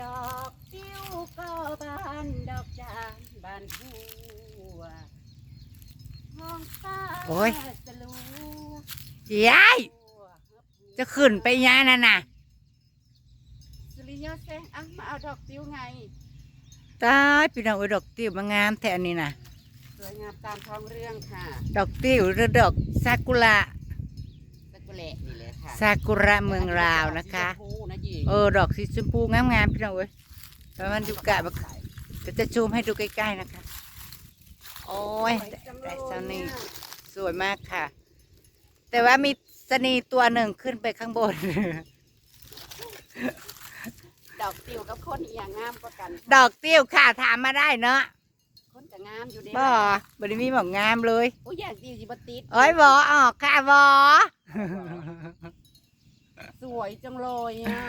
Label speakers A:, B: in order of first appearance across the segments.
A: ดอกติ้วก็บานดอกจานบานทั่วห้องฟ้า
B: โอ้ย
A: สลัวยา
B: ยจะขึ้นไปยานั่นน่ะ
A: สุริยะแสงอะมาเอาดอกติ้วไง
B: ตายพี่น้องเอ้ยดอกติ้วมางามแท้อันนี้น่ะ
A: สวยงามตามท้องเรื่องค่ะ
B: ดอกติ้วหรือดอกซากุระ
A: ตะกุเละนี่เลยค่ะ
B: ซากุระเมืองลาวนะคะ
A: สีชมพูนะหญิง
B: เออดอกสีชมพูงามๆพี่น้องเอ้ยแต่มันอยู่กะแบบก็จะซูมให้ดูใกล้ๆนะคะ โอ้ย
A: สวจัง
B: แต่
A: เลย
B: เจ้านี่
A: อะ
B: สวยมากค่ะ แต่ว่ามีสนีตัวหนึ่งขึ้นไปข้างบน
A: ดอกติ้วกับคนอีกอย่างงามกว่ากัน
B: ดอกติ้วค่ะถามมาได้เนาะ
A: คนจะงามอยู่เด้
B: บ่บริมีบอกงามเลย
A: โอ้ยอยากติ้วจิบติด
B: เอ้ยบอออกค่ะบอ
A: สวยจังเลยอะ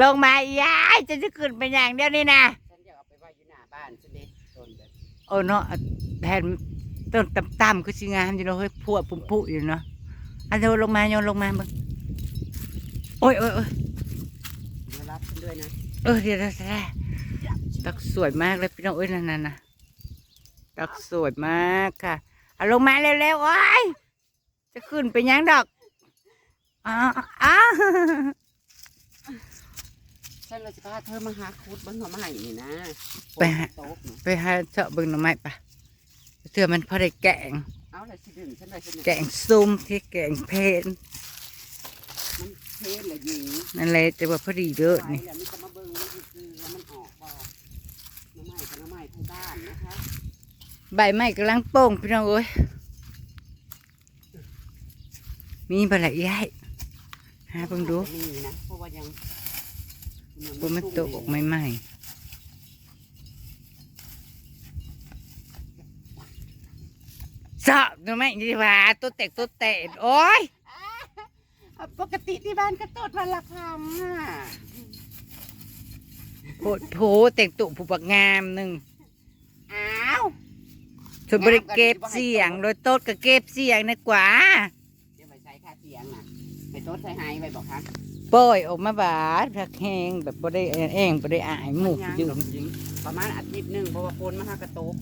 B: ลงมาอียายจะจะขึ้นไปอย่างเดียวนี่นะ
A: ฉันอยากเอาไปไว้อยู่หน้าบ้านฉันเด็ต้นแบบ
B: โอ้เนาะแทนต้นต่ำๆคือสิงามอยู่เนาะเฮ้ยพวกปุ่มปุอยู่เนาะอันโยนลงมาโยนลงมามึงโอ้ยโอ้ยโอ้ย
A: มารับฉันด้วยนะ
B: เออเดี๋ยวเดี๋ยวเดี๋ยวดอกสวยมากเลยพี่น้องเอ้ยนั่นน่ะนะดอกสวยมากค่ะเอาลงมาเร็วๆโอ้ยจะขึ้นไปยังดอก อ้าวอ้าว
A: ฉันเลยจะพาเธอมาหาคุดเบิ้งหัวใหม่นี่นะ
B: ไปหา
A: โต๊ะนี่
B: ไปหาเจาะเบิ่งหน่อไม้ปะเถื่อมันพอได้แกง
A: เอาเลยสิดึงฉันเลยฉัน
B: แกงซุ่มที่แกงเพน
A: มันเทศเลยหญิง
B: นั่นแหละแต่ว่าพอดีเยอะ
A: ไป
B: นี่
A: แล้วนี่จะมาเบิ้งมันคือว่ามันออกบ่น้ำใหม่กับน้ำใหม่ทางบ้านนะคะ
B: ใบไม้กำลังโป่งพี่น้องเอ้ยมีบะละยาย หาเบิ่งดู
A: มีนะเพราะว่ายัง
B: ว่ามันตกออกใหม่ๆสอบหน่อไม้ดีกว่าตัวแตกตัวแตกโอ้ย
A: อะปกติที่บ้านก็ตดวันละคำอะ
B: โหโถแต่งตุผู้ปักงามหนึ่ง
A: อ้าว
B: ชนบริเก็บเสียง โดยโต๊ดก็เก็บเสียงนะกว่า
A: ไปโต๊ดใช้ไฮไปบอกคะ
B: ปล่อยออกมาบาดพักแห้งแบบบ่ได้เองบ่ได้อายหมู่
A: ยัง
B: ยื
A: ดอนกหญิงประมาณอาทิตย์หนึ่งเพราะว่าฝนมาหากระตก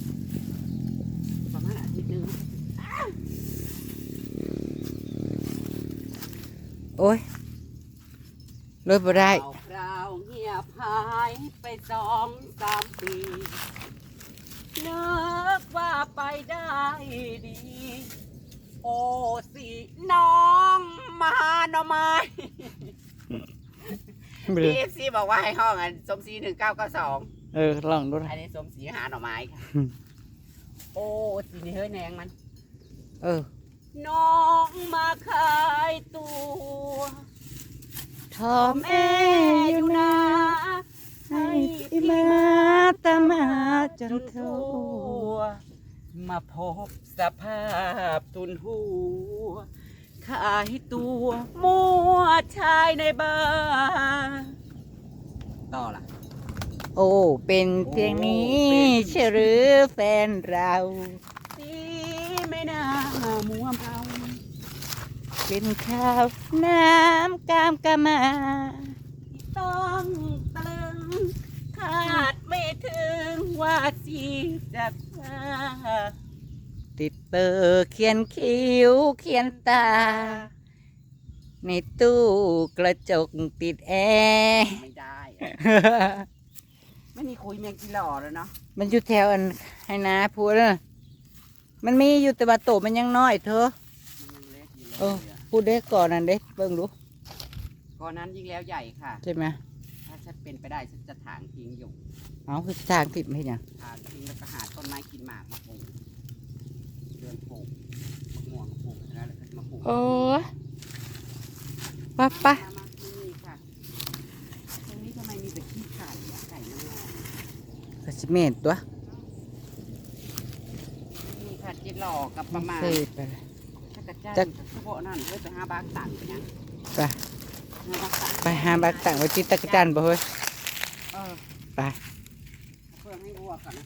A: ประมาณอาทิตย์หนึ่ง
B: โอ้ยเลยบ่ได้
A: ข่าวคราวเงียบหายไปสองสามปีนึกว่าไปได้ดี โอ้สิน้องมาหน่อไม้พีเอฟซีบอกว่าให้ห้องอันสมศรีหนึ่งเก้าเก้าสอง
B: เออลองดูนะ
A: อันนี้สมศรีหาหน่อไม้ค่ะ
B: อืม
A: โอ้สีนี่เฮ้ยแนงมัน
B: เออ
A: น้องมาขายตัว
B: ทอมเออยู่นะ ให้ที่มาตามหาจนทั่ว
A: มาพบสภาพทุนหัวขายตัวมัวชายในบ้านต่อล่ะ
B: โอ้ เป็นเพียงนี้
A: เช
B: หรือแฟนเรา
A: สีไม่น่ามัวเมา
B: เป็นข้าวน้ำกามกะมา
A: ที่ต้องตะลึงคาดไม่ถึงว่าสีจะ
B: ติดเบอร์เขียนคิ้วเขียนตา ในตู้กระจกติดแอร์
A: ไม่ได้อะไม่มีคุยเมียงกินหล่อแล้วเนาะ
B: มันอยู่แถวอันให้นาพูดนะมันมีอยู่แต่ว่าโตมันยังน้อยเธอ
A: มันยังเล็กอยู่เล
B: เออ
A: ยอะ
B: พูดได้ก่อนนั่นเด้เบิ่งดู
A: ก่อนนั้นยิ่งแล้วใหญ่ค่ะ
B: ใช่ไหม
A: ถ้าฉันเป็นไปได้ฉันจะถางทิ้งอยู่
B: เอาคือทางติดไม่ยัง
A: ถาง หมากมาปลูกเดือนปลูกมะม่วงปลูกแล้วแล้วก็มาปลูก
B: โอ้ยป้าป้า
A: มามาที่นี่ค่ะตรงนี้ทำไมมีแต่ขี้ไก่อะไก่น้ำลาย
B: กระสิเมนตัว
A: นี่ค่ะเจ็ดหล่อกับประมาณ
B: เคยไปเลย
A: ถ้ากระจ้า
B: จะ
A: เฉพาะนั่นเฮ้ยไปหาบางตันไปยัง
B: ไป
A: หาบางตัน
B: ไปหาบักต่างไว้ที่ตะกจันบ่เฮ้ย
A: เออ
B: ไป
A: เพื่อให้วัวก่อนนะ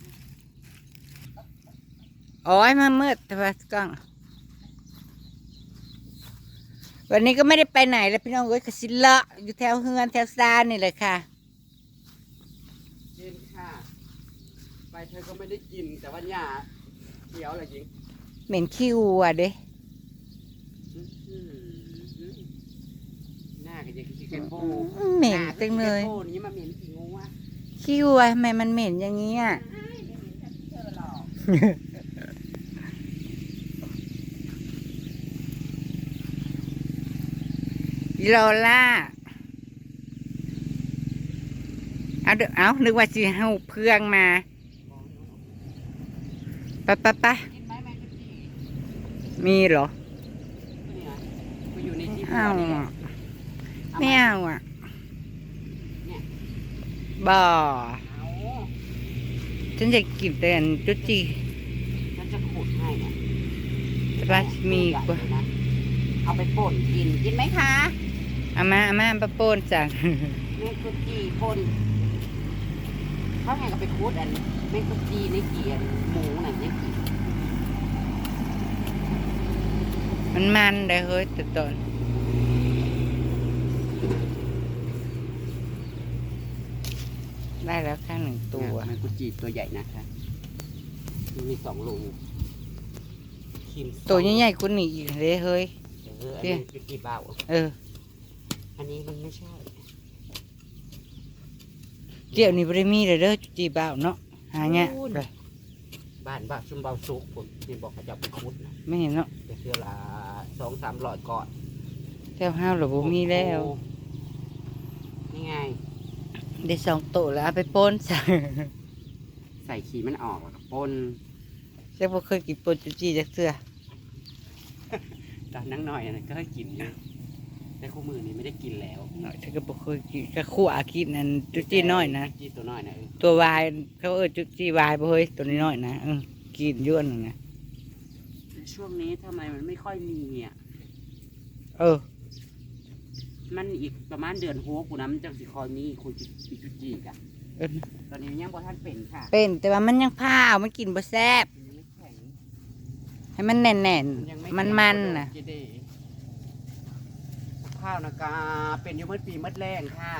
B: โอ้ยมามืดแต่ว่ากล้อง วันนี้ก็ไม่ได้ไปไหนแล้วพี่น้องเอ้ยกสิเลาะอยู่แถวเฮือนแถวซานนี่เลยค่ะ
A: ไปเธอก็ไม่ได้กินแต่ว่าหญ้าเขียวอะไรจริง
B: เหม็นขี้วัวเด้
A: อื้อหือหน้าก็จะขี้เกียจโบ
B: เหม็นจังเลย
A: โบนี้มาเหม็นขี้งูอะ
B: ขี้วัวทำไมมันเหม็นอย่างนี้อะ
A: เธอหรอก
B: โลล่าเอาเด้อเอานึกว่าสิเฮาเพื่องมาไปะปะปะ
A: กินไหมแมงกะจี
B: มีเหรอ
A: เนี่ยกูอยู่ในที่
B: เอา
A: นี่แหละ
B: อะ
A: เอา
B: ไม่
A: มา
B: เอาอะ
A: เนี่ย
B: บ่
A: เอา
B: ฉันจะกินแต่อันจุจี
A: ฉันจะขุดให้เนี่ย
B: แต่ว่ามีกว่า
A: เอาไปป่นกิน กินไหมคะ
B: อามาอามาปะโปนจ้ะ
A: แมงกุจีป่นเขาไงก็ไปคูดอันแมงกุจีในเกียนหมูน่ะเนี่ยกิน
B: มันมันได้เฮ้ยแต่ตอนได้แล้วแค่หนึ่งตัว
A: แมงกุจีตัวใหญ่นะคะมันมีสองรูคิม
B: ตัวใหญ่ๆคุณนี่อีกเลยเฮ้ย
A: เอออันนี้กุจีเบา
B: เออ
A: อันนี้มันไม่ใช่
B: เดี๋ยวนี้บริมีเลยเด้อจุจีบ่าวเนาะหาเงี้ย
A: โอ้ย
B: ไป
A: บ้านบ้านชุมเบาสุกผมนี่บอกเขาจะเอาไปคุดนะ
B: ไม่เห็นเนาะ
A: ไปเทื่อละสองสามร้อยก่อน
B: แถวห้าวหรือบ่มีแล้ว
A: โอ้นี่ไง
B: ได้สองตัวแล้วเอาไปปนซะ
A: ใส่ขีมันออกแล้วก็ปน
B: เจ้าบ่เคยกินปนจุจีจักเทื่อ
A: ตอนนั่งหน่อยนะก็ให้กินอยู่ แต่คู่มือนี้ไม่ได้กินแล้ว
B: เนาะฉันก็บ่เคยกินก็ขั่วกินนั่นจุจีน้อยนะ
A: จีตัวน้อยนะเออ
B: ตัววายเขาเออจุจีวายบ่เฮ้ยตัวน้อยๆนะเออกินอย้วนนนะ
A: ช่วงนี้ทำไมมันไม่ค่อยมีอะ
B: เออ
A: มันอีกประมาณเดือนหัวกูนะมันจะสิคอยมีคุยจุจุจีกะ
B: เออ
A: ตอนนี้ยังบ่ท่านเป็นค่ะ
B: เป็นแต่ว่ามันยังพาวมันกินบ่แซ่บ
A: มันยังไม่แข็ง
B: ให้มันแน่น
A: ยัง
B: ๆ
A: ไมั
B: นมันๆน่ะ
A: เจเด ข้าวนะกาเป็นอยูเมื่อปีเมื่อแรงค่ะ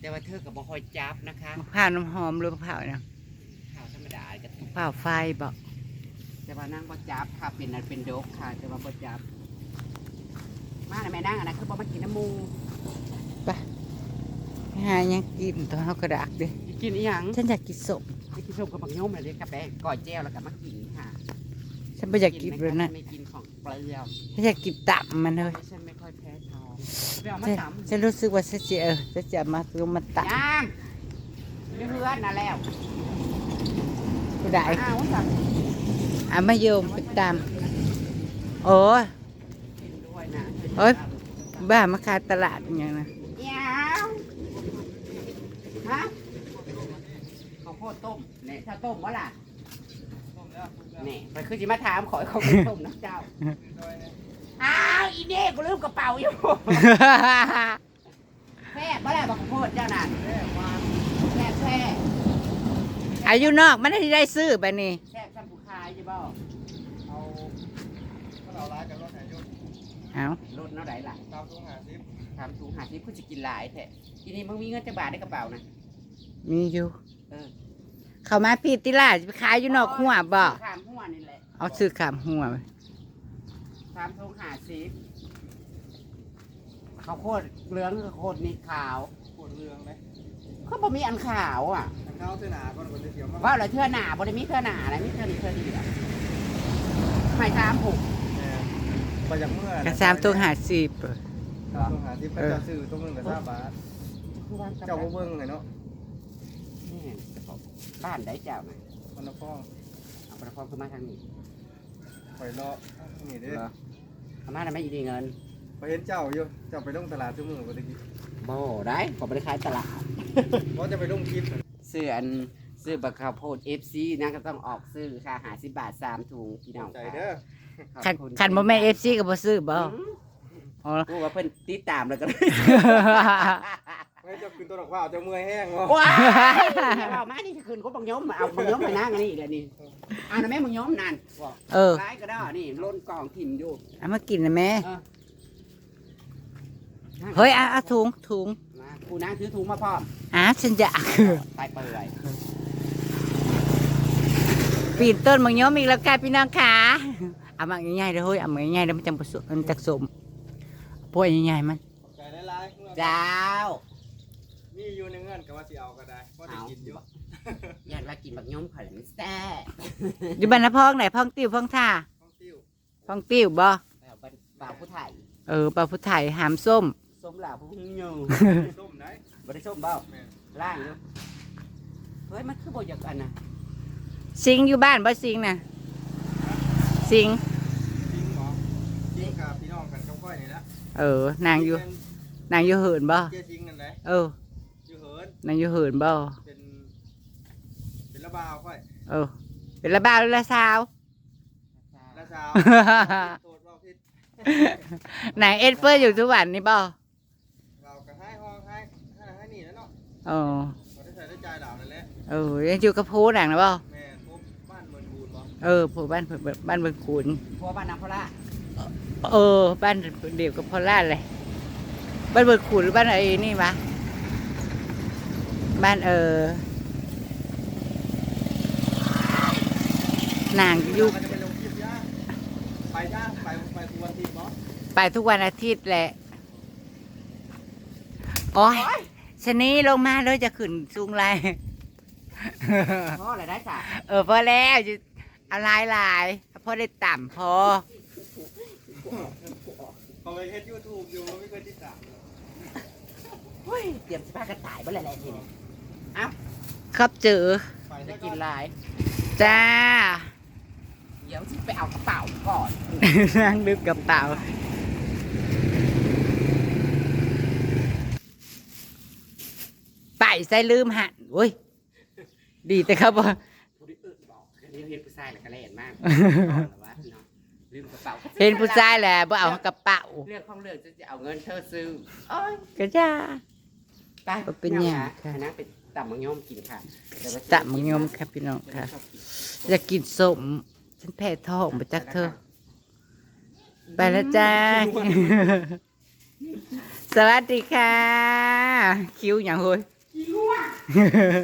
A: แต่ว่าเธอกับบ่คอยจับนะคะ
B: มะพร้าวน้ำหอมหรือมะพร้าวนะ
A: ข้าวธรรมดาก็
B: มะพร้าวไฟบ่
A: แต่ว่านั่งบ่จับค่ะเป็นนั่นเป็นโดกค่ะ แต่ว่าบ่จับ มาหน่อยแม่นั่งอันนั้นคือบ่มากินน้ำมู
B: ไปหายังกินตัวเฮากระดักเด้
A: สิกินอีหยัง
B: ฉันอยากกินสม
A: ไปกินส้มกับบักโยมเลยค่ะแป้งก่อยแจ้วแล้วก็มากินค่ะ
B: ฉันไม่อยากกิน
A: ไหม
B: เลย
A: คะ
B: นะ
A: ไม่กินของเปรี้ยว
B: ฉันอยากกินตับมันเลย
A: ฉันไม่ค่อยแพ้ท้อง ไปเอามา
B: ฉัน
A: ตำ
B: ฉันรู้สึกว่าฉันจะเออฉันจะมาซื้อมาตับ
A: ย่างไม่เพื่อนนะแล้ว
B: ผู้ใด
A: อ้าวสั่ง
B: อามาโยมไปตามโอ้ย
A: กินด้วยนะ
B: เอ้ยบ้ามาขายตลาดอย่างนะ
A: เดี๋ยวฮะข้าวโพดต้มเนี่ยถ้าต้มวะล่ะนี่ไปคือจิมาถามขอให้เขาไปต้มนะเจ้า อ้าวอีเน่กูลืมกระเป๋าอยู่แพ้บ่ได้บอกข้าวโพดเจ้าน่ะแพ้แพ้แพ้
B: อายุนอกมันได้ได้ซื้อไปนี่
A: แซ่บซ้ำผู้คายใช่บ่
C: เอาถ้าเราร้ายกันรถไหนยุ่ง
B: เอา
A: รถเท่าไหร่ล่ะ
C: ตามทุ่งหาซิป
A: ถามถุงหาที่คุณจะกินหลายแท้ทีนี้มึงมีเงินจะบาทในกระเป๋านะ
B: มีอยู่
A: เออ
B: เขามาพี่ติล่าจะไปขายอยู่นอกหัวบ่
A: ถามหัวนี่แหละ
B: เอาซื้อขามหัว ไป
A: ถามถุงหาซิเขาวโคตรเหลืองคือโคตรนี่ขาว
C: ปวดเรืองไหม
A: เขาบ่มีอันขาวอะ
C: ทางเข้าเส้นหนาก่อนก่อนจะเขียวมาก
A: ว่าอะไรเทื่อหนาบ่ได้มีเทื่อหนาอะไรมีเทื่อนี้เทื่อเดียวไม่ตามผูก
C: ไปจากเมื่อก
B: ระซามตัวหาสิบ
C: ตามทุ่งหาซิปก็จะซื้อตรงนึงกับซาบาท
A: คือวาง
C: เจ้าบ่เบิ้งเลยเนาะ
A: นี่บ้านได้เจ้านะ
C: มันละฟ้อง
A: เอาประคองขึ้นมาทางนี้
C: ไปเลาะนี่เด้
A: เอามาทำไมอีดีเงิน
C: ไปเห็นเจ้าอยู่เจ้าไปลงตลาดชั่วโมงก็ตะกี้
A: โบ่ได้ผมไม่ได้ขายตลาด
C: เพราะจะไปลงคลิป
A: ซื้ออันซื้อบักข้าวโพดเอฟซีนะก็ต้องออกซื้อค่ะหาสิบบาทสามถุงพี่น้อง
C: ใจเด้อ
A: ค่ะ
B: ขัน
A: ขอบณ
B: ขันบ่แม่เอฟซีก็บ่ซื้อบ่
A: อืม
B: อ๋อ
A: กูว่าเพิ่นติดตามแล้วก็เล ย
C: ไม่เจ้าคืนตัวดอกว่าเจ้าเมื่อยแห้งเนาะ
A: ว้ายเอามานี่คืนเขาบังยมมาเอาบังยมไปนั่งอันนี้เดี๋ยวนี้เอานะแม่บังยมนั่นบอก
B: เออ
A: ร้ายก็ได้นี่ล้นกล่องถิ่มอยู่
B: เอามากินนะแม่
A: เออ
B: เฮ้ยเอาเอาถุงถุง
A: มากูนั่งถือถุงมาพร้อม
B: อะฉันอยาก
A: ตายเปื่อย
B: ปีนต้นมังยมอีกแล้วค่ะพี่น้องค่ะเอามาง่ายๆเด้อเฮ้ยเอามาง่ายๆเด้อมันจังประสบมันจักสมพวกใหญ่ๆมัน
C: ขอบใจหลายๆเมื่อ
A: เจ้า
C: มีอยู่ในเงื่อนก็ว่าสิเอาก็ได้เพราะได้กินอยู่
A: อยากมากินบักย่อมข่อยแล้วมันแซ่บ
B: อยู่บ้านนะพ้องไหนพ้องติ้วพ้องท่า
C: ท่องเที่ยว
B: พ้องติ้วบ่
A: แบบบ่าวผู้ไทย
B: เออปลาผู้ไทยหามส้ม
A: ส้มหลาผู้หยู
C: ส้มไหน
A: บ่ได้ส้มเบ้า
C: แม่น
A: ล่างอยู่เฮ้ยมันคือบ่อยากอันน่ะ
B: สิงอยู่บ้านบ่สิงน่ะสิง
C: จริงเหรอจริงกับพี่น้องกันกับก้อยนี่ละ
B: เออนางอยู่นางอยู่เหินบ่
C: เจ๊จริงนั่นแหละ
B: เออ
C: อยู่เหิ น
B: นางอยู่เหินบ่
C: เป็น เป็นระบาวค่อย
B: เออ เป็นละบ้าวหรือละสาว
C: ละสาวโทษว่าผิด
B: นางเอ็ดเฟอร์อยู่ทุกวันนี่บ่
C: เราก็ให้ห้องให้ให้ให้นี่แล้วเนาะ
B: เออ
C: เราได้ใส่ได้ใจเหล่านั่นแหละ
B: เออยังอยู่กับผู้นางนะบ่
C: แม่พบบ้านเมืองบูนบ่
B: เออผู้บ้านบ้านเบิ่งขุน
A: พัวบ้านนางพระ
B: เออ บ้านเดียวกับพอลาดเลย บ้านเบิดขุนหรือบ้านไอ้นี่วะ บ้านเออนางอยู่
C: มันจะไปลงคลิปย่าไปย่าไปไปทุกวันที่บ่
B: ไปทุกวันอาทิตย์แหละ โอ้ยชะนี้ลงมาเลยจะขึ้นสูงไร
A: พ่ออะไรได้จ้ะ
B: เออพอแล้วจะเอาลายลายพอได้ต่ำพอ
C: เขาไปเฮ็ดยูทูบอยู่ไม่เคยติดตาม
A: เฮ้ยเตรียมสิพากันตายบ่แล้วแหละทีนี้
B: ครับเจอ
C: ไป
A: จะ
C: จะ
A: กิ
C: กิ
A: น
C: น
A: หลาย
B: จ้า
A: เดี๋ยวสิไปเอากระเป๋าก่อน
B: นั่งดึกกระเป๋าไปใส่ลืมหันโอ้ย ดีแต่ครับว่า
A: ผู้ที่เออบอกเดี๋ยวเห็นผู้ชายแล้วก็แล่นมากก่อนแล้ววะพี่น้องลืมกระเป๋า
B: เห็นผู้ชายแหละบ่เอากระเป๋า
A: เรื่องของเรื่องจะจะเอาเงินเธอซื้อโอ้ย
B: ก็จ้า
A: ไป
B: ก็เป็นอย่างค่ะ
A: ค่ะนะเป็น ตับมังยมกินค่ะเดี๋ยวไว้
B: ตะมังยมครับพี่น้องค่ะจะกินสมฉันแพ้ท้องไปจักเธอ ไปแล้วจ้า สวัสดีค่ะ คิวอย่างเฮ้ย